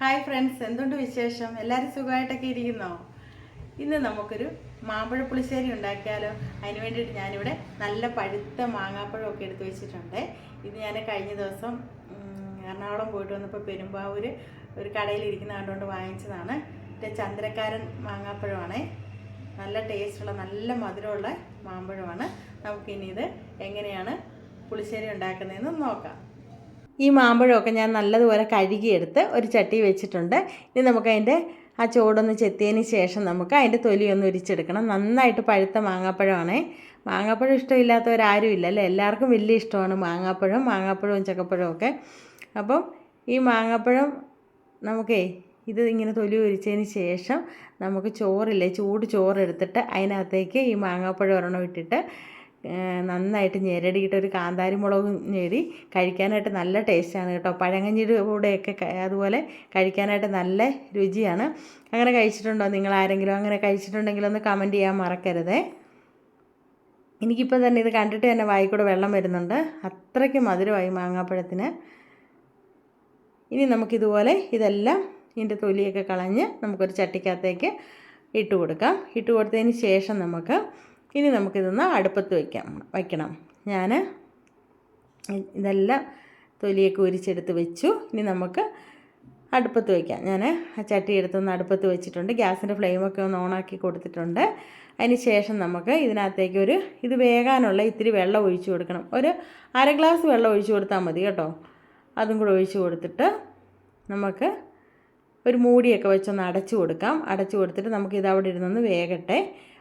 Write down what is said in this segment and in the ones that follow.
Hi friends എന്തുണ്ട് വിശേഷം? എല്ലാവരും സുഖമായിട്ടൊക്കെ ഇരിക്കുന്നോ? ഇന്ന് നമുക്കൊരു മാമ്പഴ പുളിശ്ശേരി ഉണ്ടാക്കിയാലോ? അതിന് വേണ്ടിയിട്ട് ഞാനിവിടെ നല്ല പഴുത്ത മാങ്ങാപ്പഴമൊക്കെ എടുത്തു വെച്ചിട്ടുണ്ട്. ഇത് ഞാൻ കഴിഞ്ഞ ദിവസം എറണാകുളം പോയിട്ട് വന്നപ്പോൾ പെരുമ്പാവൂർ ഒരു കടയിൽ ഇരിക്കുന്ന കണ്ടുകൊണ്ട് വാങ്ങിച്ചതാണ്. ഇത് ചന്ദ്രക്കാരൻ മാങ്ങാപ്പഴമാണ്. നല്ല ടേസ്റ്റുള്ള നല്ല മധുരമുള്ള മാമ്പഴമാണ്. നമുക്കിനി ഇത് എങ്ങനെയാണ് പുളിശ്ശേരി ഉണ്ടാക്കുന്നതെന്ന് നോക്കാം. ഈ മാമ്പഴമൊക്കെ ഞാൻ നല്ലതുപോലെ കഴുകിയെടുത്ത് ഒരു ചട്ടി വെച്ചിട്ടുണ്ട്. ഇനി നമുക്ക് അതിന്റെ ആ ചോടൊന്ന് ചെത്തിയതിന് ശേഷം നമുക്ക് അതിന്റെ തൊലിയൊന്ന് ഉരിച്ചെടുക്കണം. നന്നായിട്ട് പഴുത്ത മാങ്ങാപ്പഴമാണേ. മാങ്ങാപ്പഴം ഇഷ്ടമില്ലാത്തവരാരും ഇല്ല അല്ലേ? എല്ലാവർക്കും വലിയ ഇഷ്ടമാണ് മാങ്ങാപ്പഴം മാങ്ങാപ്പഴവും ചക്കപ്പഴവും ഒക്കെ. അപ്പം ഈ മാങ്ങാപ്പഴം നമുക്കേ ഇത് ഇങ്ങനെ തൊലി ഉരിച്ചതിന് ശേഷം നമുക്ക് ചോറില്ലേ ചൂട് ചോറെടുത്തിട്ട് അതിനകത്തേക്ക് ഈ മാങ്ങാപ്പഴം ഒരെണ്ണം ഇട്ടിട്ട് നന്നായിട്ട് ഞെരടിയിട്ട് ഒരു കാന്താരി മുളകും ഞെരി കഴിക്കാനായിട്ട് നല്ല ടേസ്റ്റാണ് കേട്ടോ. പഴങ്കഞ്ഞിയുടെ കൂടെയൊക്കെ അതുപോലെ കഴിക്കാനായിട്ട് നല്ല രുചിയാണ്. അങ്ങനെ കഴിച്ചിട്ടുണ്ടോ നിങ്ങൾ ആരെങ്കിലും? അങ്ങനെ കഴിച്ചിട്ടുണ്ടെങ്കിൽ ഒന്ന് കമന്റ് ചെയ്യാൻ മറക്കരുതേ. എനിക്കിപ്പോൾ തന്നെ ഇത് കണ്ടിട്ട് തന്നെ വായിക്കൂടെ വെള്ളം വരുന്നുണ്ട്. അത്രയ്ക്ക് മധുരമായി മാങ്ങാപ്പഴത്തിന്. ഇനി നമുക്കിതുപോലെ ഇതെല്ലാം ഇതിന്റെ തൊലിയൊക്കെ കളഞ്ഞ് നമുക്കൊരു ചട്ടിക്കകത്തേക്ക് ഇട്ട് കൊടുക്കാം. ഇട്ട് കൊടുത്തതിന് ശേഷം നമുക്ക് ഇനി നമുക്കിതൊന്ന് അടുപ്പത്ത് വയ്ക്കാം വയ്ക്കണം. ഞാൻ ഇതെല്ലാം തൊലിയൊക്കെ ഉരിച്ചെടുത്ത് വെച്ചു. ഇനി നമുക്ക് അടുപ്പത്ത് വയ്ക്കാം. ഞാൻ ആ ചട്ടി എടുത്തൊന്ന് അടുപ്പത്ത് വെച്ചിട്ടുണ്ട്. ഗ്യാസിന്റെ ഫ്ലെയിമൊക്കെ ഒന്ന് ഓണാക്കി കൊടുത്തിട്ടുണ്ട്. അതിന് ശേഷം നമുക്ക് ഇതിനകത്തേക്ക് ഒരു ഇത് വേകാനുള്ള ഇത്തിരി വെള്ളം ഒഴിച്ചു കൊടുക്കണം. ഒരു അര ഗ്ലാസ് വെള്ളം ഒഴിച്ചു കൊടുത്താൽ മതി കേട്ടോ. അതും കൂടെ ഒഴിച്ചു കൊടുത്തിട്ട് നമുക്ക് ഒരു മൂടിയൊക്കെ വെച്ചൊന്ന് അടച്ചു കൊടുക്കാം. അടച്ചു കൊടുത്തിട്ട് നമുക്ക് ഇത് അവിടെ ഇരുന്നൊന്ന് വേകട്ടെ.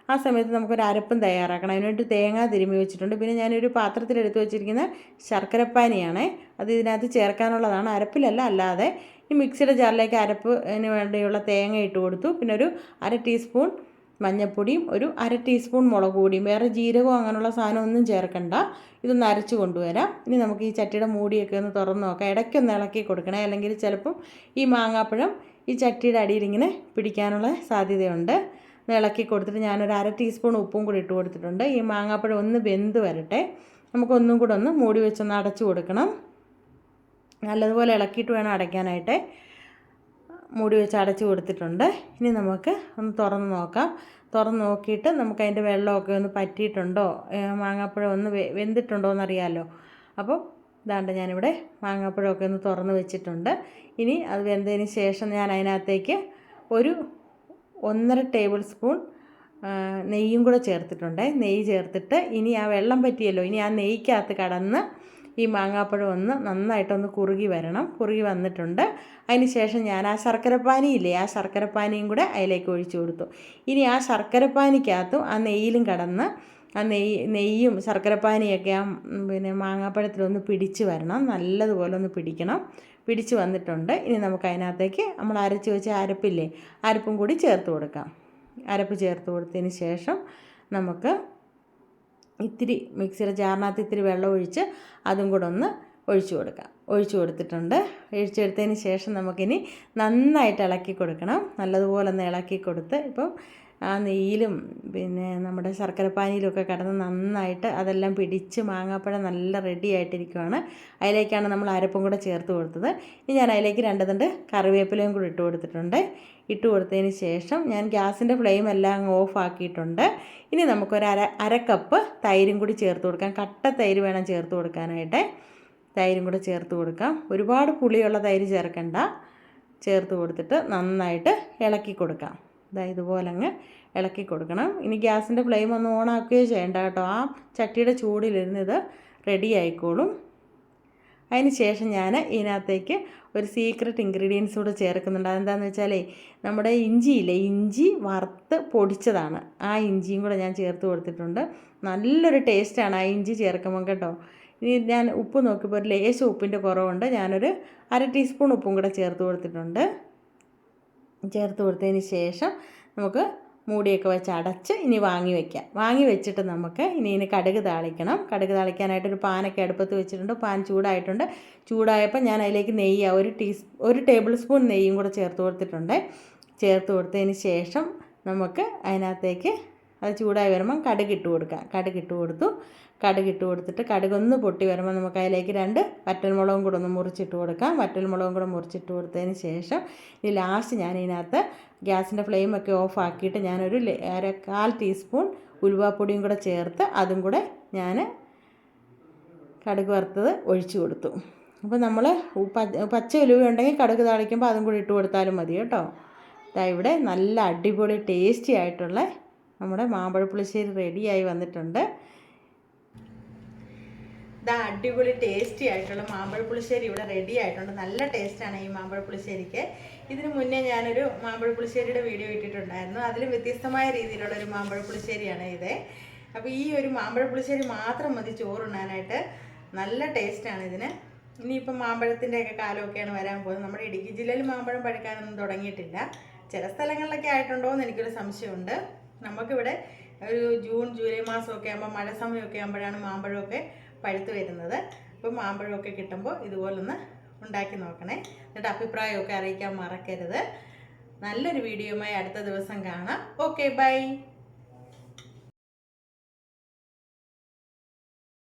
ആ സമയത്ത് നമുക്കൊരു അരപ്പും തയ്യാറാക്കണം. അതിനുവേണ്ടി തേങ്ങ തിരുമ്മി വെച്ചിട്ടുണ്ട്. പിന്നെ ഞാനൊരു പാത്രത്തിൽ എടുത്തു വെച്ചിരിക്കുന്ന ശർക്കരപ്പാനിയാണ്. അത് ഇതിനകത്ത് ചേർക്കാനുള്ളതാണ്. അരപ്പിലല്ല അല്ലാതെ ഈ മിക്സിയുടെ ജാറിലേക്ക് അരപ്പിന് വേണ്ടിയുള്ള തേങ്ങ ഇട്ട് കൊടുത്തു. പിന്നെ ഒരു അര ടീസ്പൂൺ മഞ്ഞൾപ്പൊടിയും ഒരു അര ടീസ്പൂൺ മുളക് പൊടിയും വേറെ ജീരകവും അങ്ങനെയുള്ള സാധനം ഒന്നും ചേർക്കണ്ട. ഇതൊന്ന് അരച്ച് കൊണ്ടുവരാം. ഇനി നമുക്ക് ഈ ചട്ടിയുടെ മൂടിയൊക്കെ ഒന്ന് തുറന്ന് നോക്കാം. ഇടയ്ക്കൊന്ന് ഇളക്കി കൊടുക്കണേ. അല്ലെങ്കിൽ ചിലപ്പം ഈ മാങ്ങാപ്പഴം ഈ ചട്ടിയുടെ അടിയിൽ ഇങ്ങനെ പിടിക്കാനുള്ള സാധ്യതയുണ്ട്. ഇളക്കി കൊടുത്തിട്ട് ഞാനൊരു അര ടീസ്പൂൺ ഉപ്പും കൂടി ഇട്ട് കൊടുത്തിട്ടുണ്ട്. ഈ മാങ്ങാപ്പഴം ഒന്ന് വെന്ത് വരട്ടെ. നമുക്കൊന്നും കൂടെ ഒന്ന് മൂടി വെച്ചൊന്ന് അടച്ചു കൊടുക്കണം. നല്ലതുപോലെ ഇളക്കിയിട്ട് വേണം അടയ്ക്കാനായിട്ട്. മൂടി വെച്ച് അടച്ചു കൊടുത്തിട്ടുണ്ട്. ഇനി നമുക്ക് ഒന്ന് തുറന്ന് നോക്കാം. തുറന്ന് നോക്കിയിട്ട് നമുക്ക് അതിന്റെ വെള്ളമൊക്കെ ഒന്ന് പറ്റിയിട്ടുണ്ടോ? മാങ്ങാപ്പഴം ഒന്ന് വെന്തിട്ടുണ്ടോ എന്നറിയാമല്ലോ അപ്പം ഇതാണ്ട് ഞാനിവിടെ മാങ്ങാപ്പഴമൊക്കെ ഒന്ന് തുറന്ന് വെച്ചിട്ടുണ്ട്. ഇനി അത് വെന്തതിന് ശേഷം ഞാൻ അതിനകത്തേക്ക് ഒരു ഒന്നര ടേബിൾ സ്പൂൺ നെയ്യും കൂടെ ചേർത്തിട്ടുണ്ട്. നെയ്യ് ചേർത്തിട്ട് ഇനി ആ വെള്ളം പറ്റിയല്ലോ ഇനി ആ നെയ്ക്കകത്ത് കടന്ന് ഈ മാങ്ങാപ്പഴം ഒന്ന് നന്നായിട്ടൊന്ന് കുറുകി വരണം. കുറുകി വന്നിട്ടുണ്ട്. അതിന് ശേഷം ഞാൻ ആ ശർക്കരപ്പാനിയില്ലേ ആ ശർക്കരപ്പാനിയും കൂടെ അതിലേക്ക് ഒഴിച്ചു കൊടുത്തു. ഇനി ആ ശർക്കരപ്പാനിക്കകത്തും ആ നെയ്യിലും കടന്ന് ആ നെയ്യ് നെയ്യും ശർക്കരപ്പാനിയൊക്കെ ആ പിന്നെ മാങ്ങാപ്പഴത്തിലൊന്ന് പിടിച്ച് വരണം. നല്ലതുപോലെ ഒന്ന് പിടിക്കണം. പിടിച്ച് വന്നിട്ടുണ്ട്. ഇനി നമുക്ക് അതിനകത്തേക്ക് നമ്മൾ അരച്ച് വെച്ച അരപ്പില്ലേ അരപ്പും കൂടി ചേർത്ത് കൊടുക്കാം. അരപ്പ് ചേർത്ത് കൊടുത്തതിന് ശേഷം നമുക്ക് ഇത്തിരി മിക്സിയുടെ ജാറിനകത്ത് ഇത്തിരി വെള്ളം ഒഴിച്ച് അതും കൂടെ ഒന്ന് ഒഴിച്ചു കൊടുക്കാം. ഒഴിച്ചു കൊടുത്തിട്ടുണ്ട്. ഒഴിച്ചെടുത്തതിന് ശേഷം നമുക്കിനി നന്നായിട്ട് ഇളക്കി കൊടുക്കണം. നല്ലതുപോലെ ഒന്ന് ഇളക്കി കൊടുത്ത് ഇപ്പം ആ നെയ്യിലും പിന്നെ നമ്മുടെ ശർക്കരപ്പാനിയിലൊക്കെ കിടന്ന് നന്നായിട്ട് അതെല്ലാം പിടിച്ച് മാങ്ങാപ്പഴം നല്ല റെഡി ആയിട്ടിരിക്കുവാണ്. അതിലേക്കാണ് നമ്മൾ അരപ്പും കൂടെ ചേർത്ത് കൊടുത്തത്. ഇനി ഞാൻ അതിലേക്ക് രണ്ട് തണ്ട് കറിവേപ്പിലയും കൂടി ഇട്ട് കൊടുത്തിട്ടുണ്ട്. ഇട്ട് കൊടുത്തതിന് ശേഷം ഞാൻ ഗ്യാസിന്റെ ഫ്ലെയിം എല്ലാം ഓഫ് ആക്കിയിട്ടുണ്ട്. ഇനി നമുക്കൊരു അര അര കപ്പ് തൈരും കൂടി ചേർത്ത് കൊടുക്കാം. കട്ട തൈര് വേണം ചേർത്ത് കൊടുക്കാനായിട്ട്. തൈരും കൂടെ ചേർത്ത് കൊടുക്കാം. ഒരുപാട് പുളിയുള്ള തൈര് ചേർക്കണ്ട. ചേർത്ത് കൊടുത്തിട്ട് നന്നായിട്ട് ഇളക്കി കൊടുക്കാം. ഇതാ ഇതുപോലെ അങ്ങ് ഇളക്കി കൊടുക്കണം. ഇനി ഗ്യാസിന്റെ ഫ്ലെയിം ഒന്ന് ഓൺ ആക്കുകയോ ചെയ്യേണ്ട കേട്ടോ. ആ ചട്ടിയുടെ ചൂടിലിരുന്ന് ഇത് റെഡി ആയിക്കോളും. അതിന് ശേഷം ഞാൻ ഇതിനകത്തേക്ക് ഒരു സീക്രട്ട് ഇൻഗ്രീഡിയൻസ് കൂടെ ചേർക്കുന്നുണ്ട്. അതെന്താണെന്ന് വെച്ചാലേ നമ്മുടെ ഇഞ്ചിയില്ലേ ഇഞ്ചി വറുത്ത് പൊടിച്ചതാണ്. ആ ഇഞ്ചിയും കൂടെ ഞാൻ ചേർത്ത് കൊടുത്തിട്ടുണ്ട്. നല്ലൊരു ടേസ്റ്റാണ് ആ ഇഞ്ചി ചേർക്കുമ്പോൾ കേട്ടോ. ഇനി ഞാൻ ഉപ്പ് നോക്കിയപ്പോൾ ഒരു ലേശം ഉപ്പിന്റെ കുറവുണ്ട്. ഞാനൊരു അര ടീസ്പൂൺ ഉപ്പും കൂടെ ചേർത്ത് കൊടുത്തിട്ടുണ്ട്. ചേർത്ത് കൊടുത്തതിന് ശേഷം നമുക്ക് മൂടിയൊക്കെ വെച്ച് അടച്ച് ഇനി വാങ്ങി വയ്ക്കാം വാങ്ങി വെച്ചിട്ട് നമുക്ക് ഇനി ഇനി കടുക് താളിക്കണം. കടുക് താളിക്കാനായിട്ടൊരു പാനൊക്കെ അടുപ്പത്ത് വെച്ചിട്ടുണ്ട്. പാൻ ചൂടായിട്ടുണ്ട്. ചൂടായപ്പോൾ ഞാൻ അതിലേക്ക് നെയ്യ് ഒരു ടീസ് ഒരു ടേബിൾ സ്പൂൺ നെയ്യും കൂടെ ചേർത്ത് കൊടുത്തിട്ടുണ്ട്. ചേർത്ത് കൊടുത്തതിന് ശേഷം നമുക്ക് അതിനകത്തേക്ക് അത് ചൂടായി വരുമ്പം കടുക് ഇട്ട് കൊടുക്കാം. കടുക് ഇട്ട് കൊടുത്തു. കടുക് ഇട്ട് കൊടുത്തിട്ട് കടുകൊന്ന് പൊട്ടി വരുമ്പോൾ നമുക്ക് അതിലേക്ക് രണ്ട് വറ്റൽമുളകും കൂടെ ഒന്ന് മുറിച്ചിട്ട് കൊടുക്കാം. വറ്റൽമുളകും കൂടെ മുറിച്ചിട്ട് കൊടുത്തതിന് ശേഷം ഈ ലാസ്റ്റ് ഞാൻ ഇതിനകത്ത് ഗ്യാസിന്റെ ഫ്ലെയിമൊക്കെ ഓഫ് ആക്കിയിട്ട് ഞാനൊരു അര കാൽ ടീസ്പൂൺ ഉലുവാപ്പൊടിയും കൂടെ ചേർത്ത് അതും കൂടെ ഞാൻ കടുക് വറുത്തത് ഒഴിച്ചു കൊടുത്തു. അപ്പോൾ നമ്മൾ പച്ച ഉലുവ ഉണ്ടെങ്കിൽ കടുക് താളിക്കുമ്പോൾ അതും കൂടി ഇട്ട് കൊടുത്താലും മതി കേട്ടോ. ഇതാ ഇവിടെ നല്ല അടിപൊളി ടേസ്റ്റി ആയിട്ടുള്ള നമ്മുടെ മാമ്പഴ പുളിശ്ശേരി റെഡിയായി വന്നിട്ടുണ്ട്. ഇതാ അടിപൊളി ടേസ്റ്റി ആയിട്ടുള്ള മാമ്പഴ പുളിശ്ശേരി ഇവിടെ റെഡി ആയിട്ടുണ്ട്. നല്ല ടേസ്റ്റാണ് ഈ മാമ്പഴ പുളിശ്ശേരിക്ക് ഇതിനു മുന്നേ ഞാനൊരു മാമ്പഴ പുളിശ്ശേരിയുടെ വീഡിയോ ഇട്ടിട്ടുണ്ടായിരുന്നു. അതിലും വ്യത്യസ്തമായ രീതിയിലുള്ള ഒരു മാമ്പഴ പുളിശ്ശേരിയാണ് ഇത്. അപ്പോൾ ഈ ഒരു മാമ്പഴ പുളിശ്ശേരി മാത്രം മതി ചോറുണ്ണാനായിട്ട്. നല്ല ടേസ്റ്റാണ് ഇതിന്. ഇനിയിപ്പം മാമ്പഴത്തിന്റെയൊക്കെ കാലമൊക്കെയാണ് വരാൻ പോകുന്നത്. നമ്മുടെ ഇടുക്കി ജില്ലയിൽ മാമ്പഴം പഴുക്കാനൊന്നും തുടങ്ങിയിട്ടില്ല. ചില സ്ഥലങ്ങളിലൊക്കെ ആയിട്ടുണ്ടോ എന്ന് എനിക്കൊരു സംശയമുണ്ട്. നമുക്കിവിടെ ഒരു ജൂൺ ജൂലൈ മാസമൊക്കെ ആകുമ്പോൾ മഴ സമയമൊക്കെ ആകുമ്പോഴാണ് മാമ്പഴമൊക്കെ പഴുത്ത് വരുന്നത്. അപ്പോൾ മാമ്പഴമൊക്കെ കിട്ടുമ്പോൾ ഇതുപോലൊന്ന് ഉണ്ടാക്കി നോക്കണേ. എന്നിട്ട് അഭിപ്രായമൊക്കെ അറിയിക്കാൻ മറക്കരുത്. നല്ലൊരു വീഡിയോയുമായി അടുത്ത ദിവസം കാണാം. Okay bye